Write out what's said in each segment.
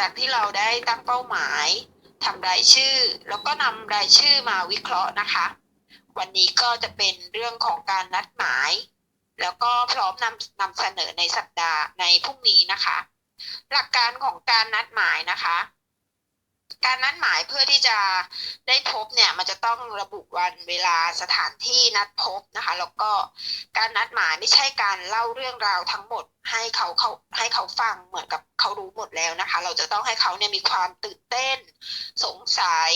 จากที่เราได้ตั้งเป้าหมายทำรายชื่อ แล้วก็นำรายชื่อมาวิเคราะห์นะคะ วันนี้ก็จะเป็นเรื่องของการนัดหมาย แล้วก็พร้อมนำนำเสนอในสัปดาห์ในพรุ่งนี้นะคะ หลักการของการนัดหมายนะคะ การนัดหมายเพื่อที่จะได้พบเนี่ยมันจะต้องระบุวันเวลาสถานที่นัดพบนะคะ แล้วก็การนัดหมายไม่ใช่การเล่าเรื่องราวทั้งหมด ให้เขาเขาให้เขาฟังเหมือนกับเขารู้หมดแล้วนะคะ เราจะต้องให้เขาเนี่ยมีความตื่นเต้น สงสัย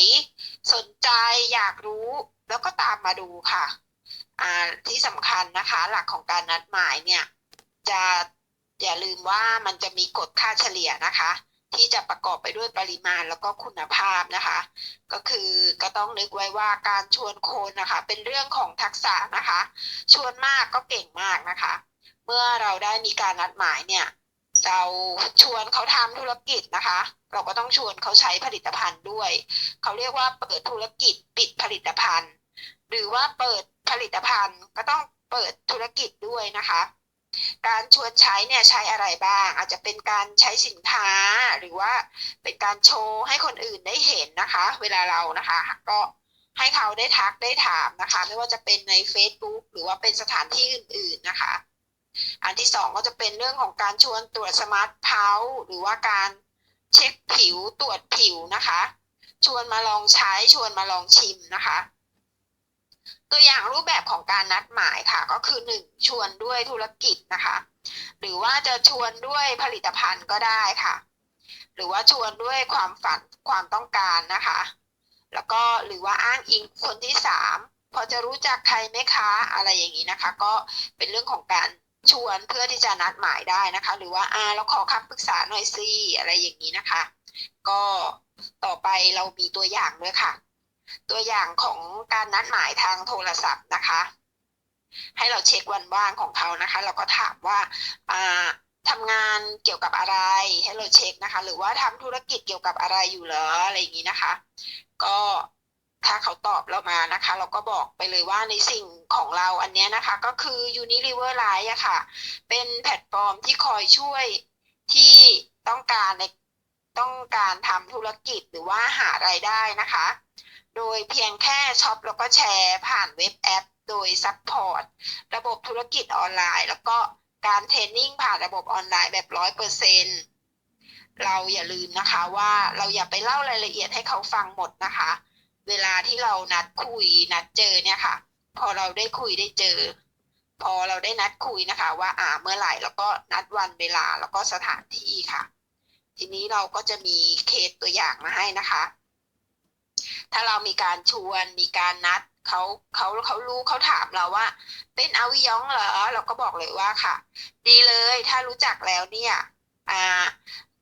สนใจอยากรู้ แล้วก็ตามมาดูค่ะอ่าที่สำคัญนะคะ หลักของการนัดหมายเนี่ยจะอย่าลืมว่ามันจะมีกฎค่าเฉลี่ยนะคะ ที่จะประกอบไปด้วยปริมาณแล้วก็คุณภาพนะคะ ก็คือก็ต้องนึกไว้ว่าการชวนคนนะคะเป็นเรื่องของทักษะนะคะ ชวนมากก็เก่งมากนะคะ เมื่อเราได้มีการนัดหมายเนี่ยเราชวนเขาทำธุรกิจนะคะ เราก็ต้องชวนเขาใช้ผลิตภัณฑ์ด้วย เขาเรียกว่าเปิดธุรกิจปิดผลิตภัณฑ์ หรือว่าเปิดผลิตภัณฑ์ก็ต้องเปิดธุรกิจด้วยนะคะ การชวนใช้เนี่ยใช้อะไรบ้าง อาจจะเป็นการใช้สินค้าหรือว่าเป็นการโชว์ให้คนอื่นได้เห็นนะคะ เวลาเรานะคะ ก็ให้เขาได้ทักได้ถามนะคะ ไม่ว่าจะเป็นใน Facebook หรือว่าเป็นสถานที่อื่น ๆนะคะ อันที่สองก็จะเป็นเรื่องของการชวนตรวจสมาร์ทเพาหรือว่าการเช็คผิวตรวจผิวนะคะ ชวนมาลองใช้ชวนมาลองชิมนะคะ ตัวอย่างรูปแบบของการนัดหมายค่ะ ก็คือหนึ่งชวนด้วยธุรกิจนะคะ หรือว่าจะชวนด้วยผลิตภัณฑ์ก็ได้ค่ะ หรือว่าชวนด้วยความฝันความต้องการนะคะ แล้วก็หรือว่าอ้างอิงคนที่สามพอจะรู้จักใครไหมคะอะไรอย่างนี้นะคะ ก็เป็นเรื่องของการชวนเพื่อที่จะนัดหมายได้นะคะ หรือว่าอ่าเราขอคำปรึกษาหน่อยสิอะไรอย่างนี้นะคะ ก็ต่อไปเรามีตัวอย่างด้วยค่ะ ตัวอย่างของการนัดหมายทางโทรศัพท์นะคะ ให้เราเช็ควันว่างของเขานะคะ เราก็ถามว่าอ่าทำงานเกี่ยวกับอะไรให้เราเช็คนะคะ หรือว่าทำธุรกิจเกี่ยวกับอะไรอยู่เหรออะไรอย่างนี้นะคะ ก็ถ้าเขาตอบเรามานะคะ เราก็บอกไปเลยว่าในสิ่งของเราอันนี้นะคะ ก็คือ Unilever Live อะค่ะ เป็นแพลตฟอร์มที่คอยช่วยที่ต้องการในต้องการทำธุรกิจหรือว่าหารายได้นะคะ โดยเพียงแค่ช็อปแล้วก็แชร์ผ่านเว็บแอป โดยซัพพอร์ตระบบธุรกิจออนไลน์ แล้วก็การเทรนนิ่งผ่านระบบออนไลน์แบบร้อยเปอร์เซ็นเราอย่าลืมนะคะว่าเราอย่าไปเล่ารายละเอียดให้เขาฟังหมดนะคะ เวลาที่เรานัดคุยนัดเจอเนี่ยค่ะ พอเราได้คุยได้เจอ พอเราได้นัดคุยนะคะ ว่าอ่าเมื่อไหร่แล้วก็นัดวันเวลาแล้วก็สถานที่ค่ะ ทีนี้เราก็จะมีเคสตัวอย่างมาให้นะคะ ถ้าเรามีการชวนมีการนัดเขาเขาเขารู้เขาถามเราว่า เป็นอาวิยองเหรอ เราก็บอกเลยว่าค่ะ ดีเลยถ้ารู้จักแล้วเนี่ยอ่า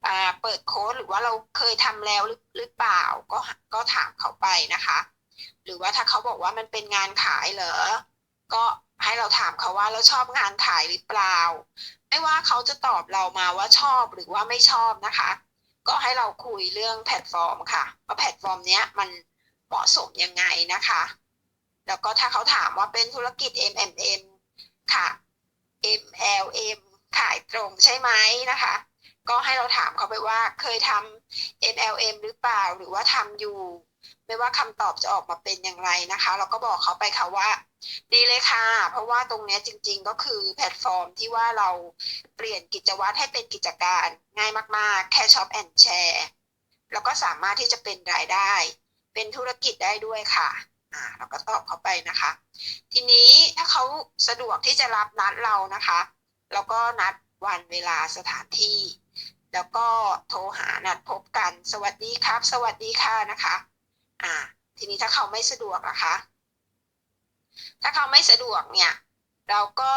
อ่าเปิดโค้ดหรือว่าเราเคยทำแล้วหรือหรือเปล่าก็ก็ถามเขาไปนะคะ หรือว่าถ้าเขาบอกว่ามันเป็นงานขายเหรอ ก็ให้เราถามเขาว่าเราชอบงานขายหรือเปล่า ไม่ว่าเขาจะตอบเรามาว่าชอบหรือว่าไม่ชอบนะคะ ก็ให้เราคุยเรื่องแพลตฟอร์มค่ะว่าแพลตฟอร์มเนี้ยมัน เหมาะสมยังไงนะคะ แล้วก็ถ้าเขาถามว่าเป็นธุรกิจ MMM ค่ะ MLM ขายตรงใช่ไหมนะคะ ก็ให้เราถามเขาไปว่าเคยทำ MLM หรือเปล่าหรือว่าทำอยู่ ไม่ว่าคำตอบจะออกมาเป็นอย่างไรนะคะ เราก็บอกเขาไปค่ะว่า ดีเลยค่ะ เพราะว่าตรงนี้จริง ๆ ก็คือแพลตฟอร์มที่ว่าเราเปลี่ยนกิจวัตรให้เป็นกิจการง่ายมาก ๆ แค่ช็อปแอนด์แชร์แล้วก็สามารถที่จะเป็นรายได้ เป็นธุรกิจได้ด้วยค่ะอ่าเราก็ตอบเขาไปนะคะ ทีนี้ถ้าเขาสะดวกที่จะรับนัดเรานะคะแล้วก็นัดวันเวลาสถานที่ แล้วก็โทรหานัดพบกัน สวัสดีครับ สวัสดีค่ะนะคะ อ่า ทีนี้ถ้าเขาไม่สะดวกนะคะ ถ้าเขาไม่สะดวกเนี่ย เราก็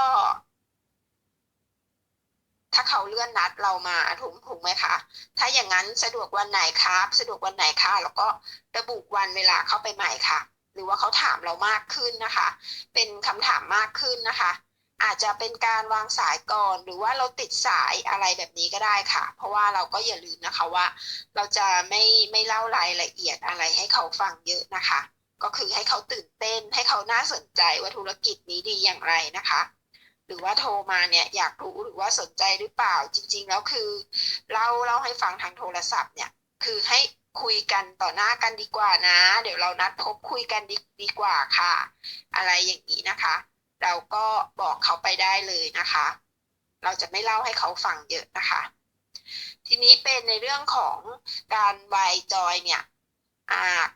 ถ้าเขาเลื่อนนัดเรามาถูกถูกไหมคะ ถ้าอย่างนั้นสะดวกวันไหนครับ สะดวกวันไหนคะแล้วก็ระบุวันเวลาเข้าไปใหม่ค่ะ หรือว่าเขาถามเรามากขึ้นนะคะ เป็นคำถามมากขึ้นนะคะ อาจจะเป็นการวางสายก่อน หรือว่าเราติดสายอะไรแบบนี้ก็ได้ค่ะ เพราะว่าเราก็อย่าลืมนะคะว่า เราจะไม่ไม่เล่ารายละเอียดอะไรให้เขาฟังเยอะนะคะ ก็คือให้เขาตื่นเต้นให้เขาน่าสนใจว่าธุรกิจนี้ดีอย่างไรนะคะ หรือว่าโทรมาเนี่ยอยากรู้หรือว่าสนใจหรือเปล่าจริง ๆ แล้วคือเล่าเล่าให้ฟังทางโทรศัพท์เนี่ยคือให้คุยกันต่อหน้ากันดีกว่านะ เดี๋ยวเรานัดพบคุยกันดีดีกว่าค่ะ อะไรอย่างนี้นะคะ เราก็บอกเขาไปได้เลยนะคะ เราจะไม่เล่าให้เขาฟังเยอะนะคะ ทีนี้เป็นในเรื่องของการวายจอยเนี่ย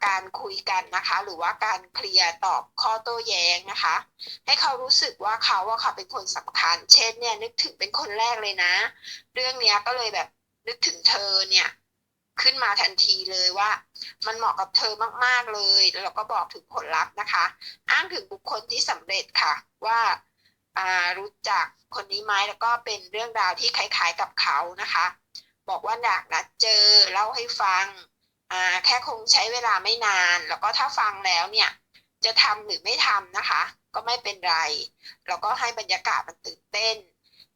การคุยกันนะคะ หรือว่าการเคลียร์ตอบข้อโต้แย้งนะคะ ให้เขารู้สึกว่าเขาว่าเขาเป็นคนสำคัญ เช่นเนี่ยนึกถึงเป็นคนแรกเลยนะ เรื่องเนี้ยก็เลยแบบนึกถึงเธอเนี่ยขึ้นมาทันทีเลยว่า มันเหมาะกับเธอมากๆเลยแล้วเราก็บอกถึงผลลัพธ์นะคะ อ้างถึงบุคคลที่สำเร็จค่ะว่าอ่ารู้จักคนนี้ไหมแล้วก็เป็นเรื่องราวที่คล้ายๆกับเขานะคะ บอกว่าอยากนัดเจอเล่าให้ฟัง อ่าแค่คงใช้เวลาไม่นาน แล้วก็ถ้าฟังแล้วเนี่ยจะทำหรือไม่ทำนะคะ ก็ไม่เป็นไร แล้วก็ให้บรรยากาศมันตื่นเต้น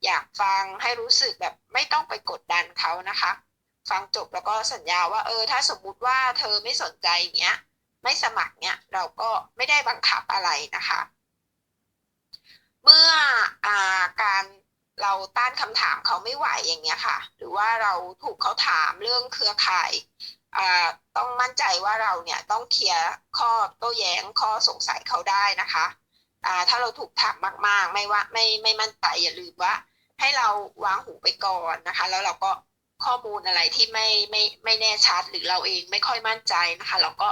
อยากฟังให้รู้สึกแบบไม่ต้องไปกดดันเขานะคะ ฟังจบแล้วก็สัญญาว่าเออถ้าสมมุติว่าเธอไม่สนใจเนี้ยไม่สมัครเนี้ยเราก็ไม่ได้บังคับอะไรนะคะ เมื่ออาการเราต้านคำถามเขาไม่ไหวอย่างเงี้ยค่ะ หรือว่าเราถูกเขาถามเรื่องเครือข่าย ต้องมั่นใจว่าเราเนี่ยต้องเคลียร์ข้อโต้แย้งข้อสงสัยเขาได้นะคะถ้าเราถูกถามมาก ๆ ไม่ว่าไม่ไม่มั่นใจอย่าลืมว่า ให้เราวางหูไปก่อนนะคะ แล้วเราก็ข้อมูลอะไรที่ไม่ไม่ไม่แน่ชัดหรือเราเองไม่ค่อยมั่นใจนะคะ เราก็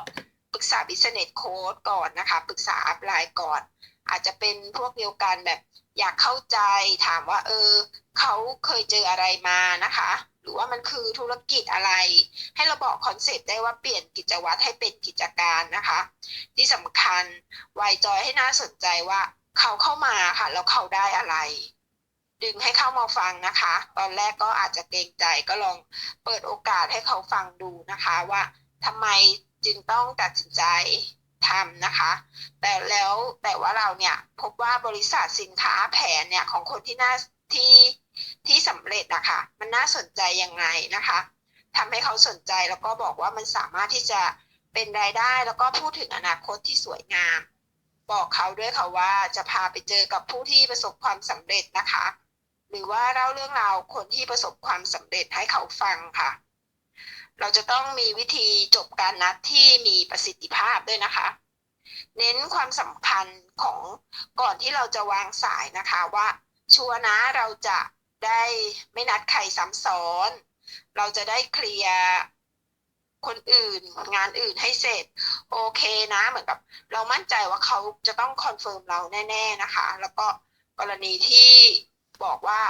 ปรึกษา business coach ก่อนนะคะ ปรึกษาอัพไลน์ก่อน อาจจะเป็นพวกเดียวกันแบบอยากเข้าใจถามว่า เออเขาเคยเจออะไรมานะคะ หรือว่ามันคือธุรกิจอะไร ให้เราบอกคอนเซปต์ได้ว่าเปลี่ยนกิจวัตรให้เป็นกิจการนะคะ ที่สำคัญวายจอยให้น่าสนใจว่าเขาเข้ามาค่ะแล้วเขาได้อะไร ดึงให้เข้ามาฟังนะคะ ตอนแรกก็อาจจะเกรงใจก็ลองเปิดโอกาสให้เขาฟังดูนะคะว่าทำไมจึงต้องตัดสินใจทำนะคะ แต่แล้วแต่ว่าเราเนี่ยพบว่าบริษัทสินค้าแผนเนี่ยของคนที่น่าที่ที่สำเร็จนะคะมั น่าสนใจยังไงนะคะทำให้เขาสนใจแล้วก็บอกว่ามันสามารถที่จะเป็นรายได้ แล้วก็พูดถึงอนาคตที่สวยงาม บอกเขาด้วยค่ะว่าจะพาไปเจอกับผู้ที่ประสบความสำเร็จนะคะ หรือว่าเล่าเรื่องราวคนที่ประสบความสำเร็จให้เขาฟังค่ะ เราจะต้องมีวิธีจบการนัดที่มีประสิทธิภาพด้วยนะคะ เน้นความสำคัญของก่อนที่เราจะวางสายนะคะว่าชัวร์นะเราจะ ได้ไม่นัดใครซ้ำซ้อน เราจะได้เคลียร์คนอื่นงานอื่นให้เสร็จ โอเคนะเหมือนกับ เรามั่นใจว่าเขาจะต้องคอนเฟิร์มเราแน่ ๆนะคะ แล้วก็กรณีที่บอกว่า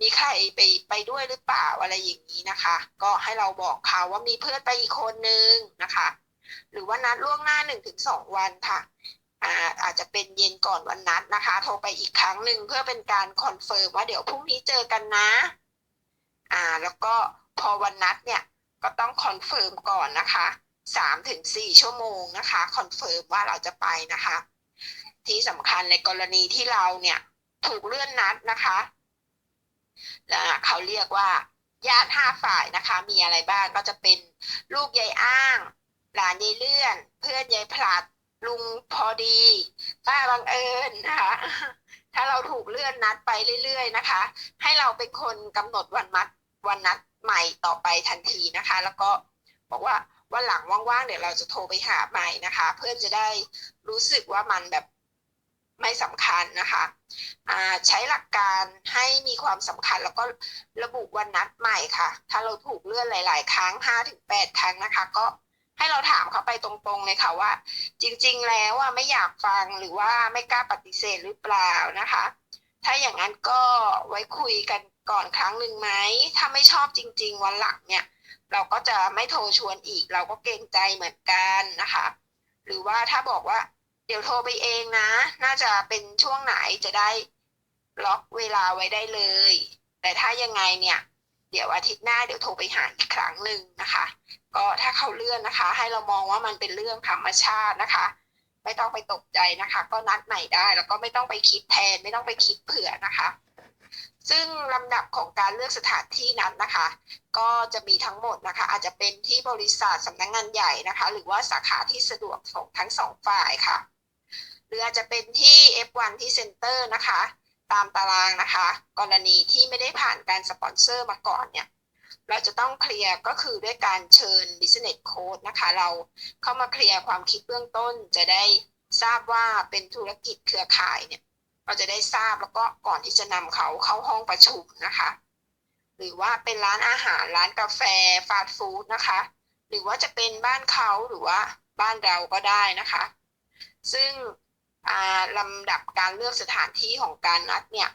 มีใครไปไปด้วยหรือเปล่าอะไรอย่างนี้นะคะ ก็ให้เราบอกเขาว่ามีเพื่อนไปอีกคนนึงนะคะ หรือว่านัดล่วงหน้าหนึ่งถึงสองวันค่ะ อาจจะเป็นเย็นก่อนวันนัดนะคะ โทรไปอีกครั้งหนึ่งเพื่อเป็นการคอนเฟิร์มว่าเดี๋ยวพรุ่งนี้เจอกันนะ อ่า แล้วก็พอวันนัดเนี่ยก็ต้องคอนเฟิร์มก่อนนะคะสามถึงสี่ชั่วโมงนะคะคอนเฟิร์มว่าเราจะไปนะคะ ที่สำคัญในกรณีที่เราเนี่ยถูกเลื่อนนัดนะคะเขาเรียกว่าญาติห้าฝ่ายนะคะ มีอะไรบ้างก็จะเป็นลูกยายอ้าง หลานยายเลื่อน เพื่อนยายพลัด ลุงพอดีป้าบังเอิญนะคะ ถ้าเราถูกเลื่อนนัดไปเรื่อยๆนะคะ ให้เราเป็นคนกำหนดวันมัดวันนัดใหม่ต่อไปทันทีนะคะ แล้วก็บอกว่าวันหลังว่างๆเดี๋ยวเราจะโทรไปหาใหม่นะคะ เพื่อนจะได้รู้สึกว่ามันแบบไม่สำคัญนะคะใช้หลักการให้มีความสำคัญแล้วก็ระบุวันนัดใหม่ค่ะ ถ้าเราถูกเลื่อนหลาย ๆ ครั้งห้าถึงแปดครั้งนะคะ ก็ ให้เราถามเขาไปตรงๆเลยค่ะว่า จริง ๆ แล้วว่าไม่อยากฟังหรือว่าไม่กล้าปฏิเสธหรือเปล่านะคะ ถ้าอย่างนั้นก็ไว้คุยกันก่อนครั้งหนึ่งไหมถ้าไม่ชอบจริง ๆ วันหลังเนี่ย เราก็จะไม่โทรชวนอีก เราก็เกรงใจเหมือนกันนะคะ หรือว่าถ้าบอกว่าเดี๋ยวโทรไปเองนะ น่าจะเป็นช่วงไหนจะได้ล็อกเวลาไว้ได้เลย แต่ถ้ายังไงเนี่ย เดี๋ยวอาทิตย์หน้าเดี๋ยวโทรไปหาอีกครั้งหนึ่งนะคะ ก็ถ้าเขาเลื่อนนะคะ ให้เรามองว่ามันเป็นเรื่องธรรมชาตินะคะ ไม่ต้องไปตกใจนะคะ ก็นัดใหม่ได้แล้วก็ไม่ต้องไปคิดแทน ไม่ต้องไปคิดเผื่อนะคะ ซึ่งลำดับของการเลือกสถานที่นั้นนะคะ ก็จะมีทั้งหมดนะคะ อาจจะเป็นที่บริษัทสำนักงงานใหญ่นะคะ หรือว่าสาขาที่สะดวกของทั้งสองฝ่ายค่ะหรืออาจจะเป็นที่ F1 ที่เซ็นเตอร์นะคะ ตามตารางนะคะ กรณีที่ไม่ได้ผ่านการสปอนเซอร์มาก่อนเนี่ยเราจะต้องเคลียร์ก็คือด้วยการเชิญ business code นะคะ เราเข้ามาเคลียร์ความคิดเบื้องต้นจะได้ทราบว่าเป็นธุรกิจเครือข่ายเนี่ย เราจะได้ทราบแล้วก็ก่อนที่จะนำเขาเข้าห้องประชุมนะคะ หรือว่าเป็นร้านอาหารร้านกาแฟฟาสต์ฟู้ดนะคะ หรือว่าจะเป็นบ้านเขาหรือว่าบ้านเราก็ได้นะคะ ซึ่ง ลำดับการเลือกสถานที่ของการนัดเนี่ย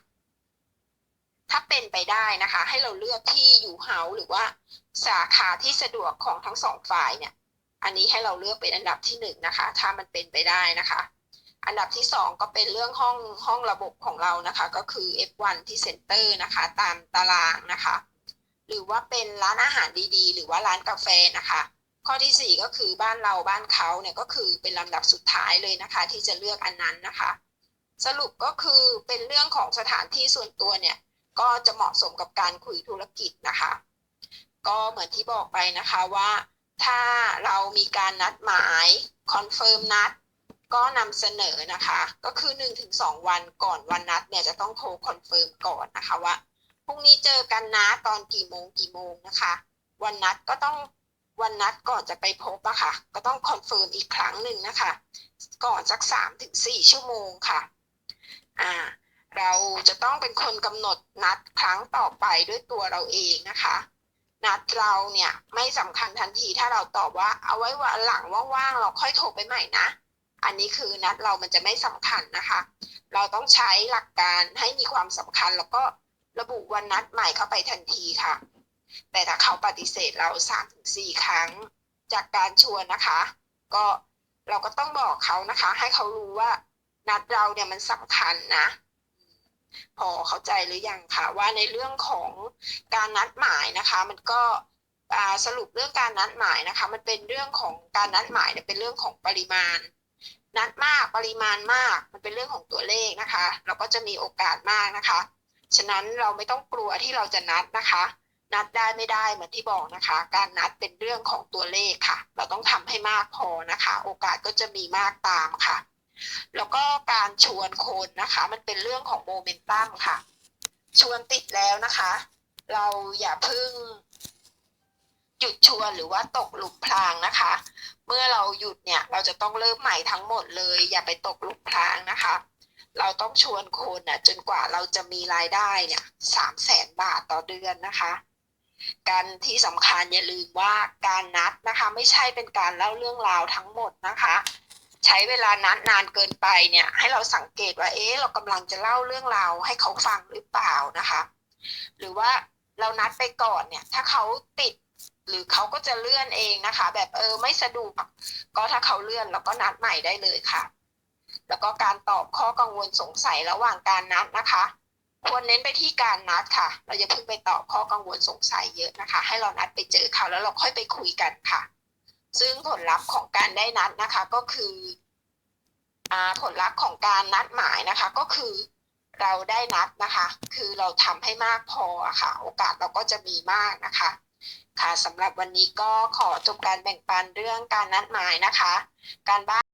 ถ้าเป็นไปได้นะคะ ให้เราเลือกที่อยู่เฮาหรือว่าสาขาที่สะดวกของทั้งสองฝ่ายเนี่ย อันนี้ให้เราเลือกเป็นอันดับที่หนึ่งนะคะ ถ้ามันเป็นไปได้นะคะ อันดับที่สองก็เป็นเรื่องห้องห้องระบบของเรานะคะ ก็คือ F1 ที่เซ็นเตอร์นะคะ ตามตารางนะคะ หรือว่าเป็นร้านอาหารดีๆ หรือว่าร้านกาแฟนะคะ ข้อที่สี่ก็คือบ้านเราบ้านเขาเนี่ยก็คือเป็นลำดับสุดท้ายเลยนะคะ ที่จะเลือกอันนั้นนะคะ สรุปก็คือเป็นเรื่องของสถานที่ส่วนตัวเนี่ยก็จะเหมาะสมกับการคุยธุรกิจนะคะ ก็เหมือนที่บอกไปนะคะว่า ถ้าเรามีการนัดหมายคอนเฟิร์มนัดก็นำเสนอนะคะ ก็คือ 1-2 วันก่อนวันนัดเนี่ยจะต้องโทรคอนเฟิร์มก่อนนะคะว่าพรุ่งนี้เจอกันนะตอนกี่โมงกี่โมงนะคะ วันนัดก็ต้อง วันนัดก่อนจะไปพบอะค่ะ ก็ต้องคอนเฟิร์มอีกครั้งหนึ่งนะคะ ก่อนสัก3-4ชั่วโมงค่ะ อ่า เราจะต้องเป็นคนกำหนดนัดครั้งต่อไปด้วยตัวเราเองนะคะ นัดเราเนี่ยไม่สำคัญทันทีถ้าเราตอบว่าเอาไว้วันหลังว่างๆเราค่อยโทรไปใหม่นะ อันนี้คือนัดเรามันจะไม่สำคัญนะคะ เราต้องใช้หลักการให้มีความสำคัญแล้วก็ระบุวันนัดใหม่เข้าไปทันทีค่ะ แต่ถ้าเขาปฏิเสธเราสามถึงสี่ครั้ง จากการชวนนะคะ ก็เราก็ต้องบอกเขานะคะ ให้เขารู้ว่านัดเราเนี่ยมันสำคัญนะ พอเข้าใจหรือยังคะว่าในเรื่องของการนัดหมายนะคะ มันก็สรุปเรื่องการนัดหมายนะคะ มันเป็นเรื่องของการนัดหมายเนี่ยเป็นเรื่องของปริมาณ นัดมากปริมาณมาก มันเป็นเรื่องของตัวเลขนะคะ เราก็จะมีโอกาสมากนะคะ ฉะนั้นเราไม่ต้องกลัวที่เราจะนัดนะคะ นัดได้ไม่ได้เหมือนที่บอกนะคะ การนัดเป็นเรื่องของตัวเลขค่ะ เราต้องทำให้มากพอนะคะ โอกาสก็จะมีมากตามค่ะ แล้วก็การชวนคนนะคะ มันเป็นเรื่องของโมเมนตัมค่ะ ชวนติดแล้วนะคะ เราอย่าพึ่งหยุดชวนหรือว่าตกหลุมพรางนะคะ เมื่อเราหยุดเนี่ย เราจะต้องเริ่มใหม่ทั้งหมดเลย อย่าไปตกหลุมพรางนะคะ เราต้องชวนคนน่ะจนกว่าเราจะมีรายได้เนี่ยสามแสนบาทต่อเดือนนะคะ การที่สำคัญอย่าลืมว่าการนัดนะคะไม่ใช่เป็นการเล่าเรื่องราวทั้งหมดนะคะ ใช้เวลานัดนานเกินไปเนี่ยให้เราสังเกตว่าเอ๊ะเรากำลังจะเล่าเรื่องราวให้เขาฟังหรือเปล่านะคะ หรือว่าเรานัดไปก่อนเนี่ย ถ้าเขาติดหรือเขาก็จะเลื่อนเองนะคะ แบบเออไม่สะดวกก็ถ้าเขาเลื่อนเราก็นัดใหม่ได้เลยค่ะ แล้วก็การตอบข้อกังวลสงสัยระหว่างการนัดนะคะ ควรเน้นไปที่การนัดค่ะ เราอย่าเพิ่งไปตอบข้อกังวลสงสัยเยอะนะคะ ให้เรานัดไปเจอเขาแล้วเราค่อยไปคุยกันค่ะ ซึ่งผลลัพธ์ของการได้นัดนะคะ ก็คืออผลลัพธ์ของการนัดหมายนะคะ ก็คือเราได้นัดนะคะ คือเราทำให้มากพอะค่ะ โอกาสเราก็จะมีมากนะคะ ค่ะสำหรับวันนี้ก็ขอจบการแบ่งปันเรื่องการนัดหมายนะคะ การบ้าน